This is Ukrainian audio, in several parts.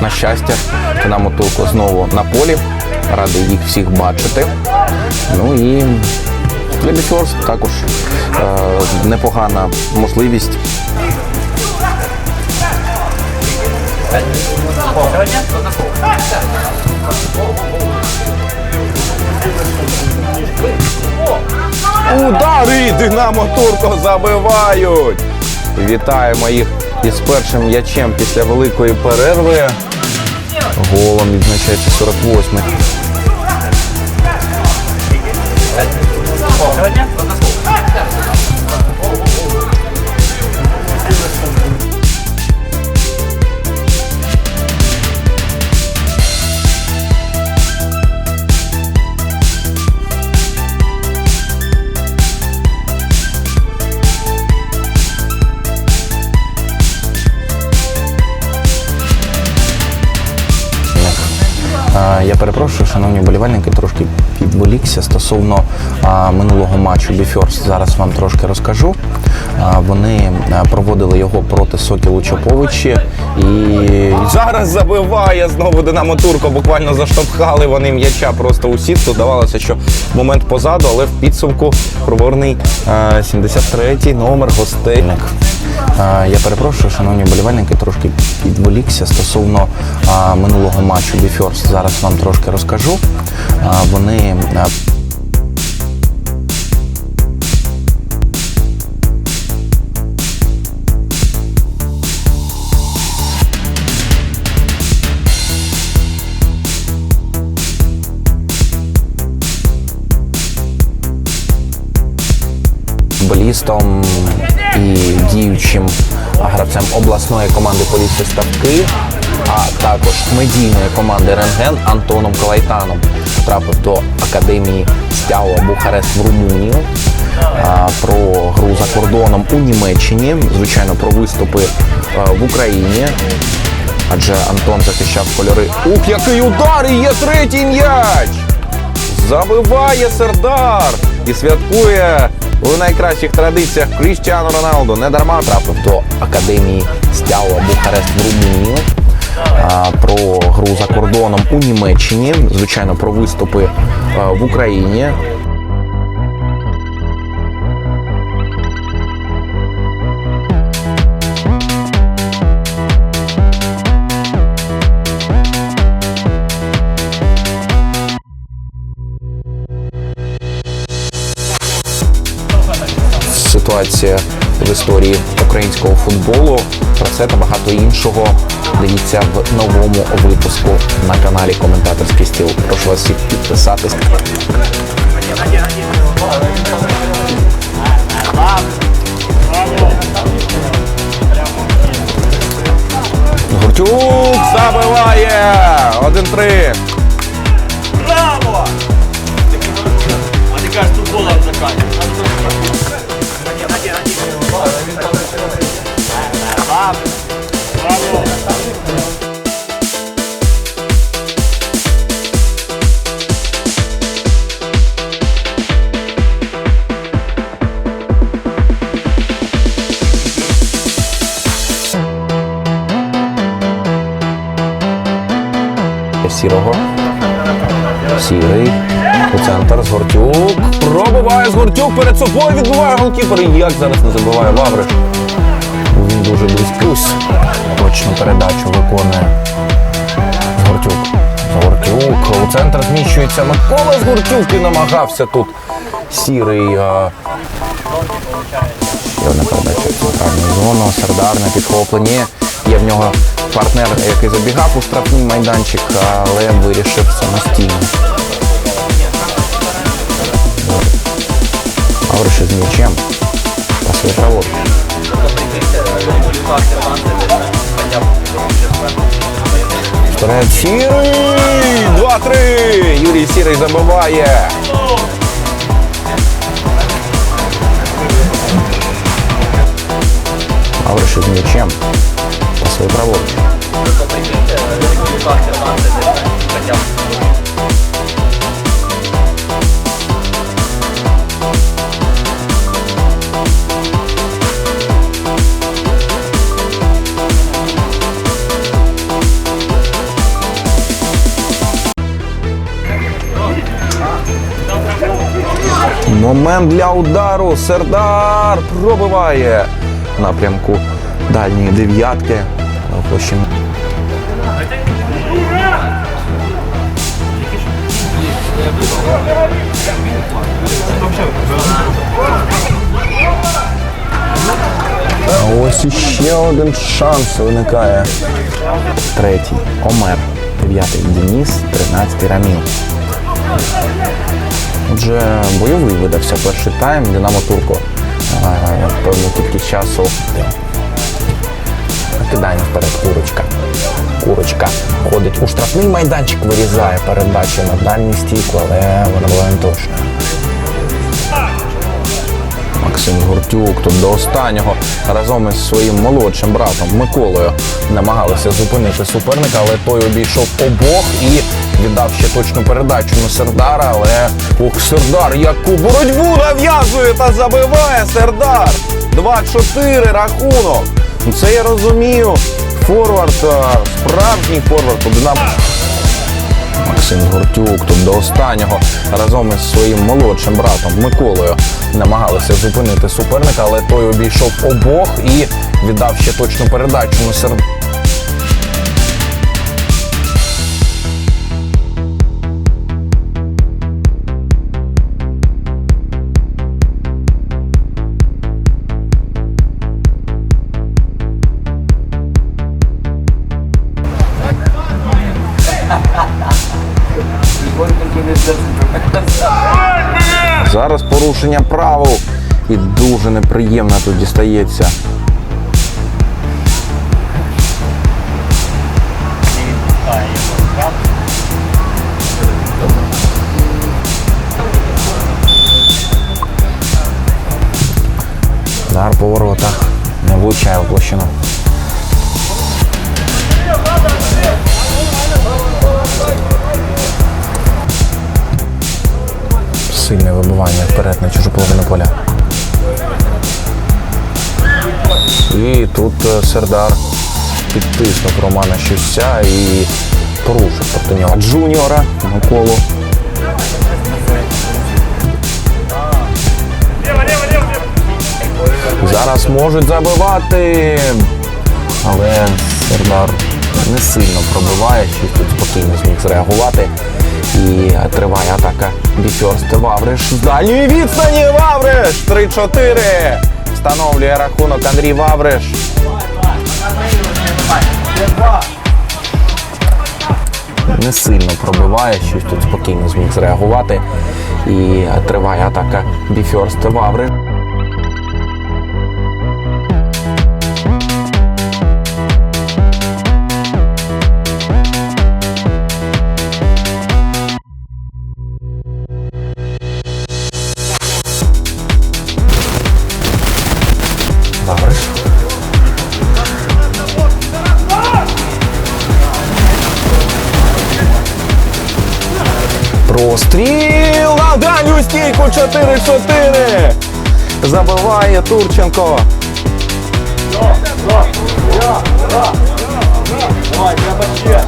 На щастя, Динамо Турко знову на полі. Радий їх всіх бачити. Ну і для також е, непогана можливість. Удари! Динамо Турко забивають! Вітаємо їх із першим м'ячем після великої перерви. Голом відзначається 48-й. Я перепрошую, шановні болівальники, трошки підволікся стосовно минулого матчу Біфьорс. Зараз вам трошки розкажу. Вони проводили його проти Сокілу Чоповичі і зараз забиває знову Динамо Турко. Буквально заштовхали вони м'яча просто у сітку. Здавалося, що момент позаду, але в підсумку проворний 73-й номер гостейник. Я перепрошую, шановні болівальники, трошки підволікся стосовно минулого матчу Біфьорс. Зараз вам трошки розкажу. Вони футболістом і діючим гравцем обласної команди поліції Ставки, а також медійної команди Рентген Антоном Калайтаном потрапив до академії Стяуа Бухарест в Румунію. Про гру за кордоном у Німеччині, звичайно, про виступи в Україні. Адже Антон захищав кольори. Ух, який удар! І є третій м'яч! Забиває Сердар і святкує у найкращих традиціях Кріштіану Роналду. Не дарма трапив до академії Стяуа Бухарест в Румунії. Про гру за кордоном у Німеччині, звичайно, про виступи в Україні. Ситуація в історії українського футболу. Про це та багато іншого дивіться в новому випуску на каналі Коментаторський стіл. Прошу вас всіх підписатись. Гуртюк забиває! 1-3. Браво! Ти кажеш, футболом заканчиваешь. Сірого. Сірий. У центр Згортюк. Пробиває Згортюк перед собою. Відбиває голкіпер. Як зараз не забиває Вавриш. Він дуже близький. Точну передачу виконує Згортюк. Згортюк. У центр зміщується Микола Згортюк і намагався тут сірий. а, Є одна передача зону. Сердар на підхопленні. Є в нього партнер, який забігав у штрафний майданчик, але вирішив самостійно. Авриши з м'ячем. Пасує праворуч. Вперед Сірий! 2-3! Юрій Сірий забиває. Авриши з м'ячем свои проводки. Момент для удару Сердар пробиває напрямку дальньої дев'ятки. Площі А ось іще один шанс виникає. Третій Омер. Дев'ятий Деніс, тринадцятий Раміл. Отже, бойовий видався перший тайм. Динамо Турко е, певну кількість часу. Кидання вперед курочка. Курочка ходить у штрафний майданчик, вирізає передачу на дальню стійку, але вона була не точна. Максим Гуртюк тут до останнього разом із своїм молодшим братом Миколою намагалися зупинити суперника, але той обійшов обох і віддав ще точну передачу на Сердара. Але ух, Сердар яку боротьбу нав'язує та забиває Сердар. 2-4 рахунок. Ну це я розумію. Форвард, е, справжній форвард у Динамо. Максим Гуртюк тут до останнього разом із своїм молодшим братом Миколою намагалися зупинити суперника, але той обійшов обох і віддав ще точну передачу на серед. Порушення правил і дуже неприємно тут дістається. Удар по воротах. Не влучає в площину. Вперед на чужу половину поля. І тут е, Сердар підтиснув Романа Щуся і порушив проти нього Джуніора Миколу. Зараз можуть забивати, але Сердар не сильно пробиває, щось тут спокійно зміг зреагувати. І триває атака Біфьорст Вавриш з дальньої відстані. Вавриш! 3-4. Встановлює рахунок Андрій Вавриш. Не сильно пробиває, щось тут спокійно зміг зреагувати. І триває атака Біфьорст Вавриш. Простріл дальню стійку 4-4. Забиває Турченко. Давай, треба ще.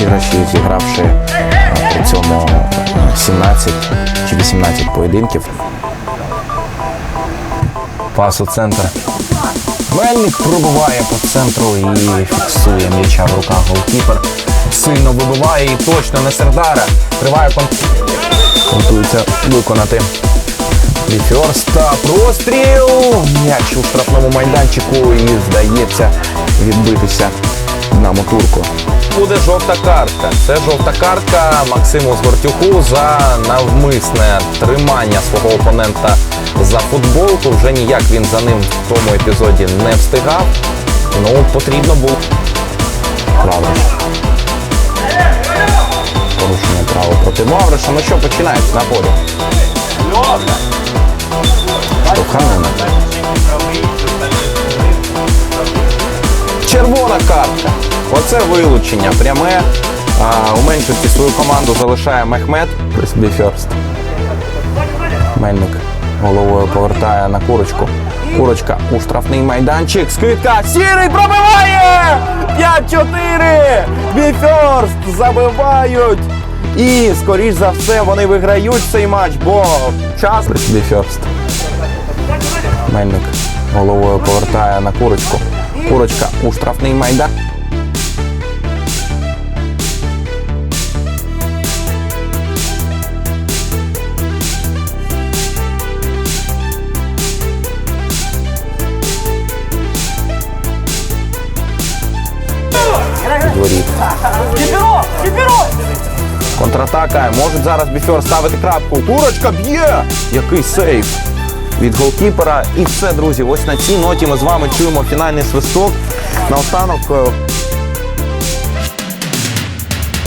Розіграші, зігравши е, при цьому е, 17 чи 18 поєдинків. Пас у центр. Мельник пробиває по центру і фіксує м'яча в руках голкіпер. Сильно вибиває і точно на Сердара. Триває кон... Готується виконати Фьорста простріл. М'яч у штрафному майданчику і здається відбитися Динамо Турко. Буде жовта картка. Це жовта картка Максиму Згортюку за навмисне тримання свого опонента за футболку. Вже ніяк він за ним в тому епізоді не встигав. Ну, потрібно було. Лавриш. Порушення права проти Лавриша. Ну що, починається на полі. Штовханина. Оце вилучення пряме. У меншості свою команду залишає Мехмед. Біферст. Мельник головою повертає на курочку. Курочка у штрафний майданчик. Скидка. Сірий пробиває! 5-4! Біферст забивають. І, скоріш за все, вони виграють цей матч, бо час. Біферст. Мельник головою повертає на курочку. Курочка у штрафний майдан. Контратака. Можуть зараз біфер ставити крапку. Курочка б'є! Який сейф від голкіпера. І все, друзі. Ось на цій ноті ми з вами чуємо фінальний свисток. Наостанок е,